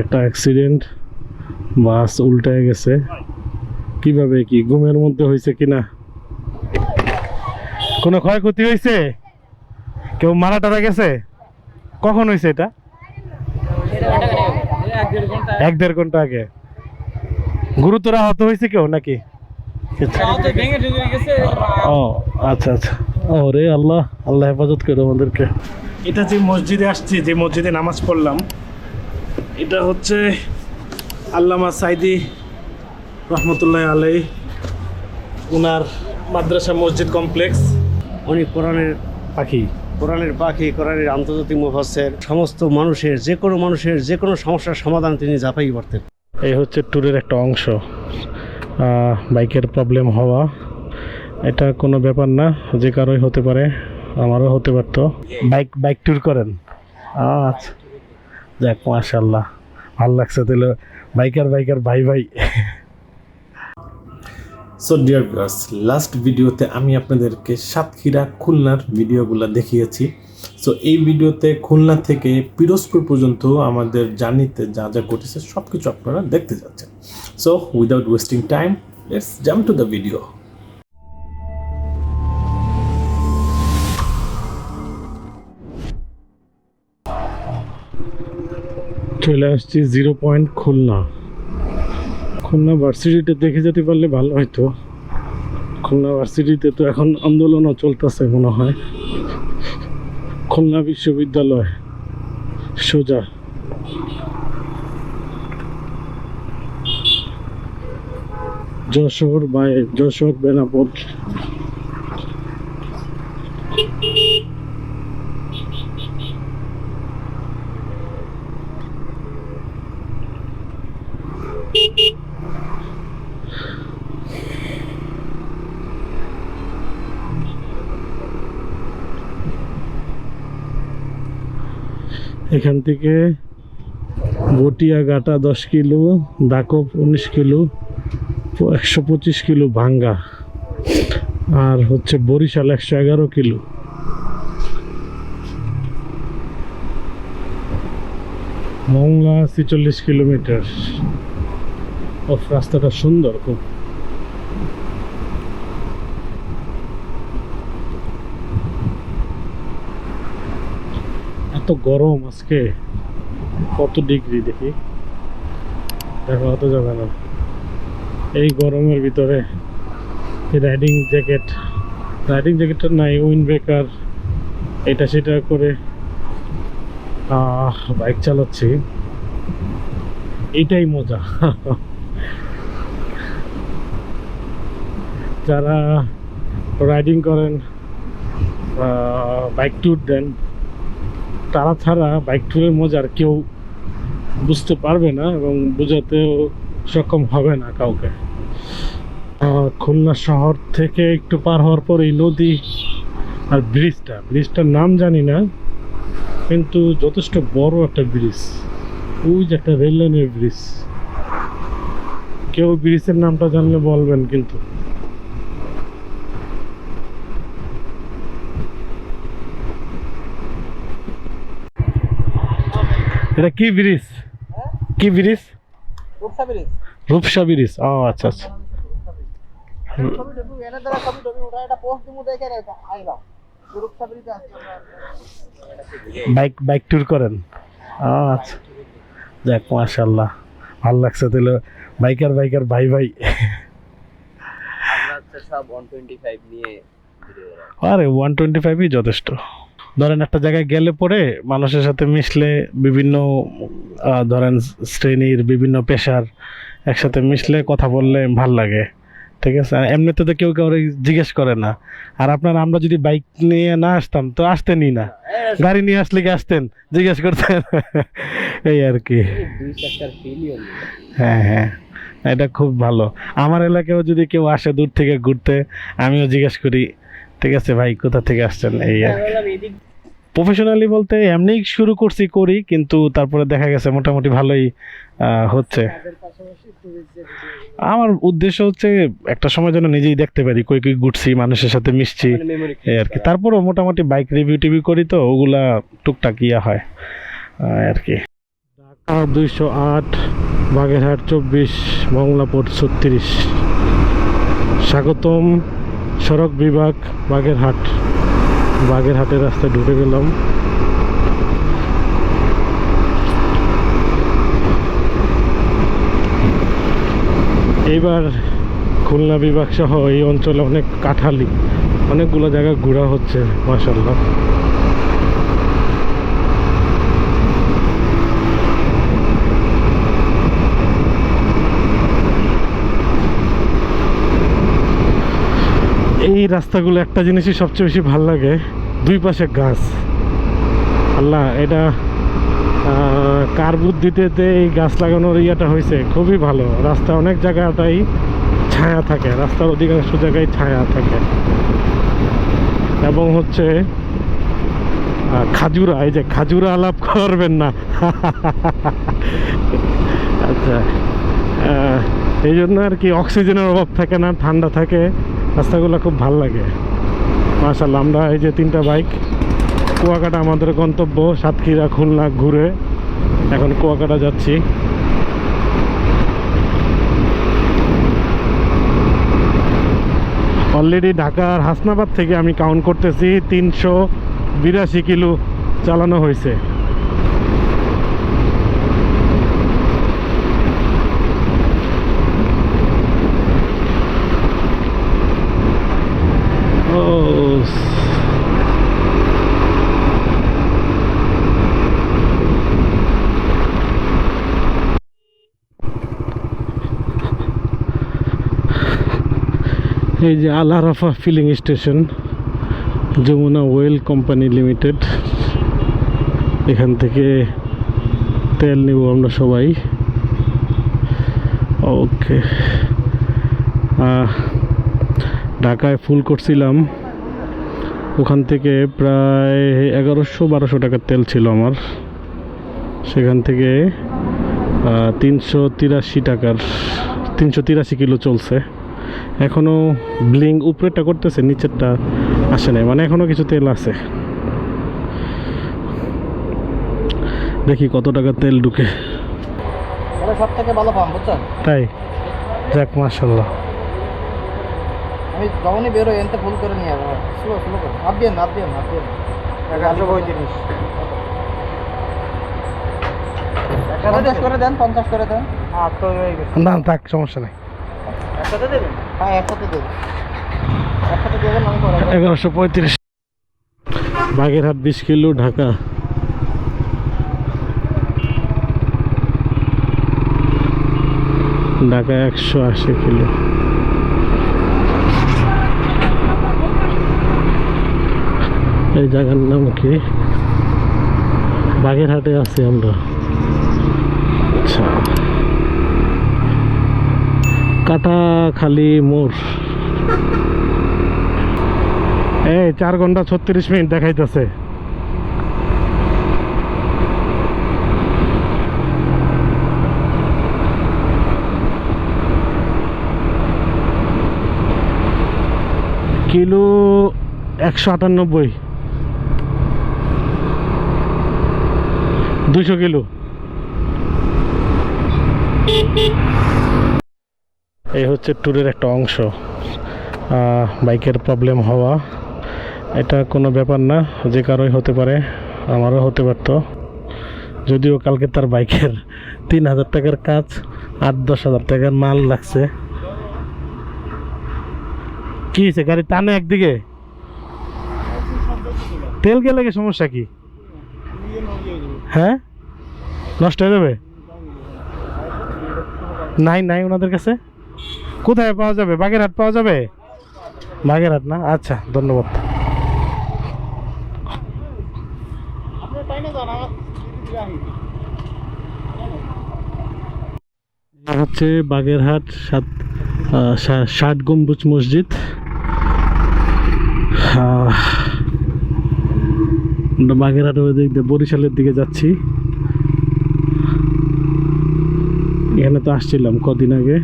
একটা অ্যাক্সিডেন্ট বাস উল্টায় গেছে। কীভাবে কি ঘুমের মধ্যে হয়েছে কিনা কোনো ক্ষয়ক্ষতি হয়েছে? কেউ মারা টারা গেছে? কখন হয়েছে এটা? এক দেড় ঘণ্টা আগে। গুরুতর আহত হয়েছে কেউ নাকি? ও আচ্ছা আচ্ছা। ও রে আল্লাহ আল্লাহ হেফাজত করো আমাদেরকে। এটা যে মসজিদে আসছি, যে মসজিদে নামাজ পড়লাম এটা হচ্ছে আল্লামা সাইদি রহমতুল্লাহ আলাই উনার মাদ্রাসা মসজিদ কমপ্লেক্স। উনি কোরআনের পাখি। কোরআনের পাখি কোরআনের আন্তর্জাতিক মুফাসের সমস্ত মানুষের যে কোনো মানুষের যে কোনো সমস্যার সমাধান তিনি জাপাই করতেন এই হচ্ছে ট্যুরের একটা অংশ। বাইকের প্রবলেম হওয়া এটা কোনো ব্যাপার না যে কারোই হতে পারে আমারও হতে পারতো। বাইক বাইক ট্যুর করেন। আচ্ছা। যাক মাশাল্লাহ ভালো লাগছে তাহলে বাইকার বাইকার, ভাই ভাই। সো ডিয়ার ভিউয়ার্স লাস্ট ভিডিওতে আমি আপনাদেরকে সাতক্ষীরা খুলনার ভিডিওগুলো দেখিয়েছি। সো এই ভিডিওতে খুলনা থেকে পিরোজপুর পর্যন্ত আমাদের জার্নিতে যা যা ঘটেছে সব কিছু আপনারা দেখতে যাচ্ছেন। So without wasting time let's jump to the video চলে আসছি জিরো পয়েন্ট খুলনা। খুলনা ভার্সিটিতে দেখে যেতে পারলে ভালো হতো খুলনা ভার্সিটিতে তো এখন আন্দোলনও চলতেছে মনে হয়। খুলনা বিশ্ববিদ্যালয়, সোজা। যশোর বাই যশোর বেনাপোল। এখান থেকে বটিয়া গাটা দশ কিলো, দাকপ উনিশ কিলো, একশো পঁচিশ কিলো ভাঙ্গা, আর হচ্ছে বরিশাল একশো এগারো কিলো। মংলা ছেচল্লিশ কিলোমিটার। ও রাস্তাটা সুন্দর খুব। এত গরম আজকে। কত ডিগ্রি দেখি। দেখা হতে যাবে না। এই গরমের ভিতরে রাইডিং জ্যাকেট রাইডিং জ্যাকেটটা নাই উইন্ড ব্রেকার এটা সেটা করে বাইক চালাচ্ছি। এটাই মজা। যারা রাইডিং করেন বাইক ট্যুর দেন তারা ছাড়া বাইক ট্যুরের মজা আর কেউ বুঝতে পারবে না এবং বোঝাতেও সক্ষম হবে না কাউকে। খুলনা শহর থেকে একটু পার হওয়ার পর এই নদী আর ব্রিজটা ব্রিজটার নাম জানি না, কিন্তু যথেষ্ট বড় একটা ব্রিজ ওই যে একটা রেল লাইনের ব্রিজ কেউ ব্রিজের নামটা জানলে বলবেন কিন্তু। এটা কি ব্রিজ? কি ব্রিজ? রূপসা ব্রিজ। ও আচ্ছা আচ্ছা। বাইক বাইক ট্যুর করেন? আচ্ছা। যাক মাশাল্লাহ ভালো লাগছে তাহলে। বাইকার বাইকার ভাই ভাই। আরে ওয়ান টোয়েন্টি ফাইভই যথেষ্ট। ধরেন একটা জায়গায় গেলে পরে মানুষের সাথে মিশলে বিভিন্ন ধরেন শ্রেণির বিভিন্ন পেশার একসাথে মিশলে কথা বললে ভালো লাগে, ঠিক আছে? এমনিতে তো কেউ কাউরে জিজ্ঞেস করে না। আর আপনার, আমরা যদি বাইক নিয়ে না আসতাম তো আসতেনই না। গাড়ি নিয়ে আসলে কি আসতেন? জিজ্ঞেস করতেন। এই আর কি। হ্যাঁ হ্যাঁ। এটা খুব ভালো। আমার এলাকায়ও যদি কেউ আসে দূর থেকে ঘুরতে, আমিও জিজ্ঞেস করি, ঠিক আছে ভাই, কোথা থেকে আসছেন? এই আর প্রফেশনালি বলতে এমনি শুরু করছি করি কিন্তু তারপরে দেখা গেছে মোটামুটি ভালোই হচ্ছে। আমার উদ্দেশ্য হচ্ছে একটা সময় যেন নিজেই দেখতে পারি কই কই ঘুরছি মানুষের সাথে মিশছি এই আর কি। তারপরেও মোটামুটি বাইক রিভিউ টিভিউ করি তো ওগুলা টুকটাক ইয়া হয় আর কি। দুইশো আট বাগেরহাট চব্বিশ মংলাপুর ছত্রিশ। স্বাগতম সড়ক বিভাগ বাগেরহাট। বাগেরহাটের রাস্তায় ঢুকে গেলাম। এইবার খুলনা বিভাগ সহ এই অঞ্চলে অনেক কাঠালি, অনেকগুলো জায়গা ঘোরা হচ্ছে মাসাল্লাহ এই রাস্তাগুলো একটা জিনিসই সবচেয়ে বেশি ভালো লাগে, দুই পাশে গাছ। আল্লাহ, এটা কার বুদ্ধিতে এই গাছ লাগানোর ইয়েটা হয়েছে, খুবই ভালো। রাস্তা অনেক জায়গাটাই ছায়া থাকে, রাস্তার অধিকাংশ জায়গায় ছায়া থাকে। এবং হচ্ছে খাজুরা, এই যে খাজুরা আলাপ করবেন না। আচ্ছা এই জন্য আর কি অক্সিজেনের অভাব থাকে না, ঠান্ডা থাকে। রাস্তাগুলো খুব ভালো লাগে। মাশাল্লাহ আমরা এই যে তিনটা বাইক, কুয়াকাটা আমাদের গন্তব্য, সাতক্ষীরা, খুলনা ঘুরে এখন কুয়াকাটা যাচ্ছি। অলরেডি ঢাকার হাসনাবাদ থেকে আমি কাউন্ট করতেছি, তিনশো বিরাশি কিলো চালানো হয়েছে ও এই যে Al Arafa filling station, Jamuna oil company limited. এখান থেকে তেল নিব আমরা সবাই। ওকে। ঢাকায় ফুল করছিলাম। ওখান থেকে প্রায় এগারোশো বারোশো টাকার তেল ছিল আমার। সেখান থেকে তিনশো তিরাশি টাকার, তিনশো তিরাশি কিলো চলছে। এখনও ব্লিং উপরেরটা করতেছে নিচেরটা আসে নাই। মানে এখনও কিছু তেল আছে। দেখি কত টাকা তেল ঢুকে। সব থেকে ভালো পাম বুঝছেন তাই? যাক মার্শাল্লাহ আমি যখনই বেরোই এনতে ফুল করে নিয়ে যাব স্লো স্লো করে। হাত দিয়ে হাত দিয়ে হাত দিয়ে। একশো পঁয়ত্রিশ। পঞ্চাশ করে দেন পঞ্চাশ করে দেন। আর তো না থাক সমস্যা নেই। একসাথে দেবেন? হ্যাঁ। এগারোশো পঁয়ত্রিশ। বাগেরহাট বিশ কিলো, ঢাকা। ঢাকা একশো আশি কিলো। এই জায়গার নাম কি? বাগেরহাটে আছি আমরা। আচ্ছা। কাটাখালি মোড়। এই চার ঘণ্টা ছত্রিশ মিনিট দেখাইতেছে। কিলো একশো আটানব্বই। দুশো কিলো। এই হচ্ছে ট্যুরের একটা অংশ। বাইকের প্রবলেম হওয়া। এটা কোনো ব্যাপার না, যে কারোই হতে পারে, আমারও হতে পারতো। যদিও কালকে তার বাইকের তিন হাজার টাকার কাজ, আট, দশ হাজার টাকার মাল লাগছে। কি হয়েছে, গাড়ি টানে একদিকে? তেল গেলে সমস্যা কি? হ্যাঁ? নষ্ট হয়ে যাবে? নাই নাই ওনাদের কাছে? কোথায় পাওয়া যাবে? বাগেরহাট পাওয়া যাবে? বাগেরহাট না? আচ্ছা ধন্যবাদ। হচ্ছে বাগেরহাট সাত ষাট গম্বুজ মসজিদ। আমরা বাগেরহাট ওই দিক দিয়ে বরিশালের দিকে যাচ্ছি। এখানে তো আসছিলাম কদিন আগে।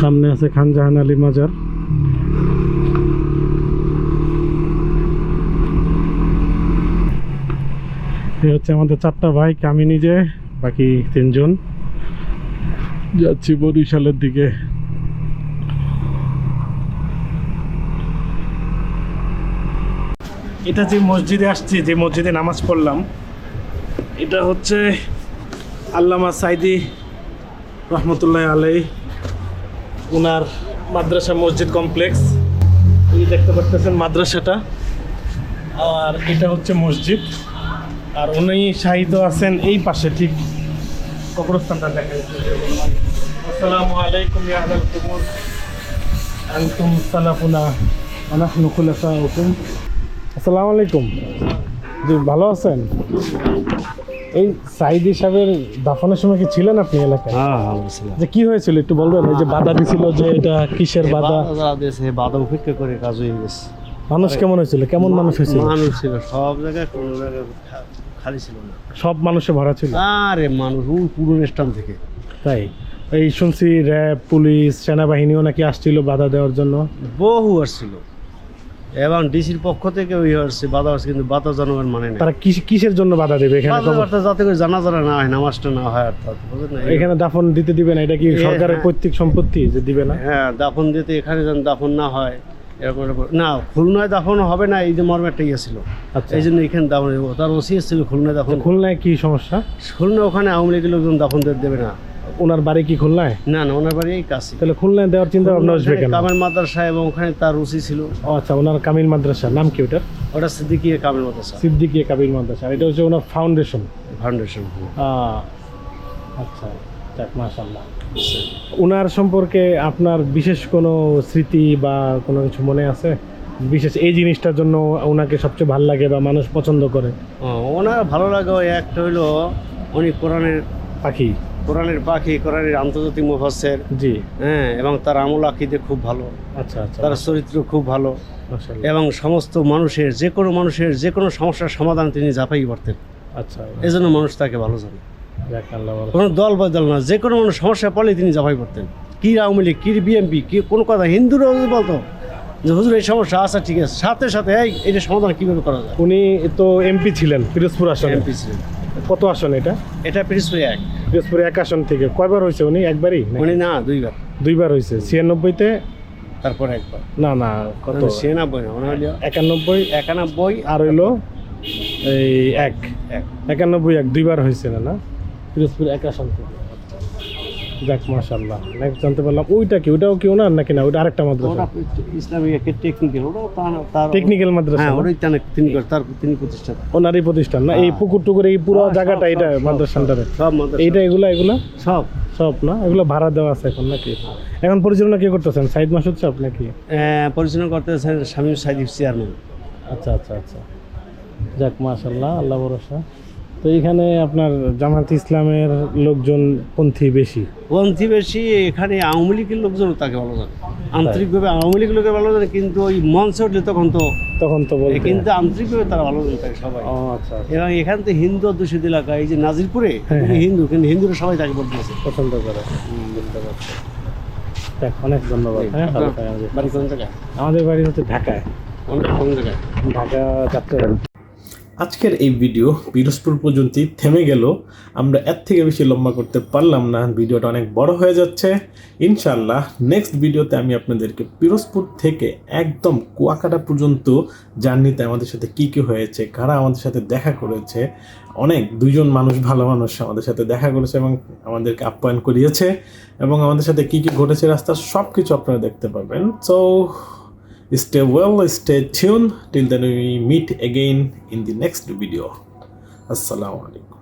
সামনে আছে খানজাহান আলী মাজার। এ হচ্ছে আমাদের চারটা বাইক, আমি নিজে, বাকি তিনজন। যাচ্ছি বরিশালের দিকে। এটা যে মসজিদে আসছি, যে মসজিদে নামাজ পড়লাম, এটা হচ্ছে আল্লামা সাইদি রহমতুল্লাহ আলাই ওনার মাদ্রাসা মসজিদ কমপ্লেক্স এই দেখতে পাচ্ছেন মাদ্রাসাটা। আর এটা হচ্ছে মসজিদ। আর উনি শাহিদ আছেন এই পাশে, ঠিক কবরস্থানটা দেখা যাচ্ছে। আসসালামু আলাইকুম ইয়া আহলাল কুবুর আনতুম সালাফুনা ওয়া নাহনু খুলাফাউকুম। আসসালামু আলাইকুম। জি, ভালো আছেন? এই সাইদি সাহেবের দাফনের সময় কি ছিলেন আপনি এলাকায়? হ্যাঁ হ্যাঁ যে কি হয়েছিল একটু বলবেন? এই যে বাধা দিছিল যে এটা কিসের বাধা? বাধা দিয়েছে বাধা উপেক্ষা করে কাজ হয়ে গেছে। মানুষ কেমন হয়েছিল? কেমন মানুষ হয়েছিল? মানুষ ছিল সব জায়গায় কোনো জায়গায় খালি ছিল না। সব মানুষে ভরা ছিল? আরে মানুষ ওই পুরনো স্টাম থেকে। তাই? এই শুনছি র্যাব পুলিশ সেনাবাহিনীও নাকি আসছিল বাধা দেওয়ার জন্য। বহু আসছিল। এবং ডিসির পক্ষ থেকে ওই হচ্ছে বাধা আসছে কিন্তু বাধা জনগণ মানে না তারা কিস- কিসের জন্য বাধা দেবে এখানে কথাবার্তা যাতে করে জানা জানা না হয় নামাজটা না হয় অর্থাৎ বুঝলেন না? এখানে দাফন দিতে দিবে না এটা কি সরকারের হ্যাঁ। পৈতৃক সম্পত্তি যে দিবে না? হ্যাঁ দাফন দিতে এখানে যেন দাফন না হয় এরকম না খুলনায় দাফন হবে না এই যে মর্ম একটা ইয়ে ছিল। আচ্ছা। এই জন্য এখানে দাফন দেবো তার ওসি ছিল খুলনায় দাফন। খুলনায় কি সমস্যা? খুলনা ওখানে আওয়ামী লীগের লোকজন দাফন দেবে না। ওনার বাড়ি কি খুলনায়? না না ওনার বাড়ি কাছে তাহলে খুলনায় দেওয়ার চিন্তা ভাবনা আসবে কেন? কামের মাদ্রাসা এবং ওখানে তার রুচি ছিল। ও আচ্ছা ওনার কামিল মাদ্রাসা। নাম কি ওটার? ওটা সিদ্দিকিয়ে কামের মাদ্রাসা। সিদ্দিকিয়া কাবিল মাদ্রাসা। এটা হচ্ছে ওনার ফাউন্ডেশন ফাউন্ডেশন আচ্ছা যাক মাশাল্লাহ ওনার সম্পর্কে আপনার বিশেষ কোনো স্মৃতি বা কোনো কিছু মনে আছে? বিশেষ এই জিনিসটার জন্য ওনাকে সবচেয়ে ভালো লাগে বা মানুষ পছন্দ করে? ওনার ভালো লাগে একটা হইল উনি কোরআনের পাখি। কোরআনের পাখি কোরআনের আন্তর্জাতিক মুফাসের জি। হ্যাঁ এবং তার আমল আকিদে খুব ভালো। আচ্ছা আচ্ছা। তার চরিত্র খুব ভালো। এবং সমস্ত মানুষের যে কোনো মানুষের যে কোনো সমস্যার সমাধান তিনি ঝাঁপাই করতেন। আচ্ছা এই জন্য মানুষ তাকে ভালো জানে। কোনো দল বা দল না যে কোনো মানুষ সমস্যা পড়লে তিনি ঝাঁপাই করতেন। কি আওয়ামী লীগ কি বিএমপি কি কোনো কথা হিন্দুরাও যদি বলতো যে হুজুর এই সমস্যা আচ্ছা ঠিক আছে। সাথে সাথে এই এটা সমাধান কীভাবে করা যায়? উনি তো এমপি ছিলেন পিরোজপুর আসনে। এমপি ছিলেন। কত আসন এটা? এটা প্রিন্সিপাল এক। পিরোজপুর এক আসন থেকে। কয়বার হয়েছে উনি? একবারই? উনি না দুইবার। দুইবার হয়েছে। ছিয়ানব্বইতে? তারপরে একবার। না না কত? ছিয়ানব্বই না ওনার একানব্বই? একানব্বই আর হইল এই এক। এক। একানব্বই এক দুইবার হয়েছে না না? পিরোজপুর এক আসন থেকে। যাক মাশাল্লাহ নেক্সট জানতে পারলাম। ওইটা কি? ওটাও কি ওনার নাকি না? ওটা আরেকটা মাদ্রাসা? ওটা ইসলামিক একের টেকনিক্যাল তার টেকনিক্যাল মাদ্রাসা হ্যাঁ ওটাই তিনি তার তিনি প্রতিষ্ঠাতা ওনারই প্রতিষ্ঠান না? এই পুকুর টুকুর এই পুরো হ্যাঁ, জায়গাটা এটা মাদ্রাসাটারে? সব মাদ্রাসা। এইটা এগুলা এগুলা? সব। সব না? এগুলো ভাড়া দেওয়া আছে এখন নাকি? এখন পরিচালনা কে করতেছেন? সাইদ মাসুদ সাহেব নাকি? আহ, পরিচালনা করতেছেন শামীম সাইদিফ চেয়ারম্যান আচ্ছা আচ্ছা আচ্ছা। যাক মাশাল্লাহ আল্লাহ ভরসা। তো এখানে আপনার জামাত ইসলামের লোকজন পন্থী বেশি? পন্থী বেশি এখানে আওয়ামী লীগের লোকজন তাকে ভালো জানে। আন্তরিকভাবে আওয়ামী লীগের লোকের ভালো জানে কিন্তু ওই মঞ্চে উঠলে তখন তো তখন তো বলে কিন্তু আন্তরিকভাবে তারা ভালো জানে সবাই। আচ্ছা আচ্ছা। এবং এখান থেকে হিন্দু অধ্যুষিত এলাকা এই যে নাজিরপুরে হ্যাঁ, হ্যাঁ। হিন্দু কিন্তু হিন্দুরা সবাই তাকে দিয়েছে। পছন্দ করে। বুঝতে পারছি। অনেক ধন্যবাদ হ্যাঁ বাড়ি কোন জায়গায়? আমাদের বাড়ি হচ্ছে ঢাকায়। অনেক কোন জায়গায়? ঢাকা যাত্রা। আজকের এই ভিডিও পিরোজপুর পর্যন্তই থেমে গেল। আমরা এর থেকে বেশি লম্বা করতে পারলাম না। ভিডিওটা অনেক বড় হয়ে যাচ্ছে। ইনশাল্লাহ নেক্সট ভিডিওতে আমি আপনাদেরকে পিরোজপুর থেকে একদম কুয়াকাটা পর্যন্ত জার্নিতে আমাদের সাথে কী কী হয়েছে, কারা আমাদের সাথে দেখা করেছে, অনেক দুজন মানুষ, ভালো মানুষ আমাদের সাথে দেখা করেছে এবং আমাদেরকে আপ্যায়ন করিয়েছে এবং আমাদের সাথে কী কী ঘটেছে রাস্তার সব কিছু আপনারা দেখতে পাবেন so Stay well, stay tuned. Till then, we meet again in the next video. Assalamu alaikum.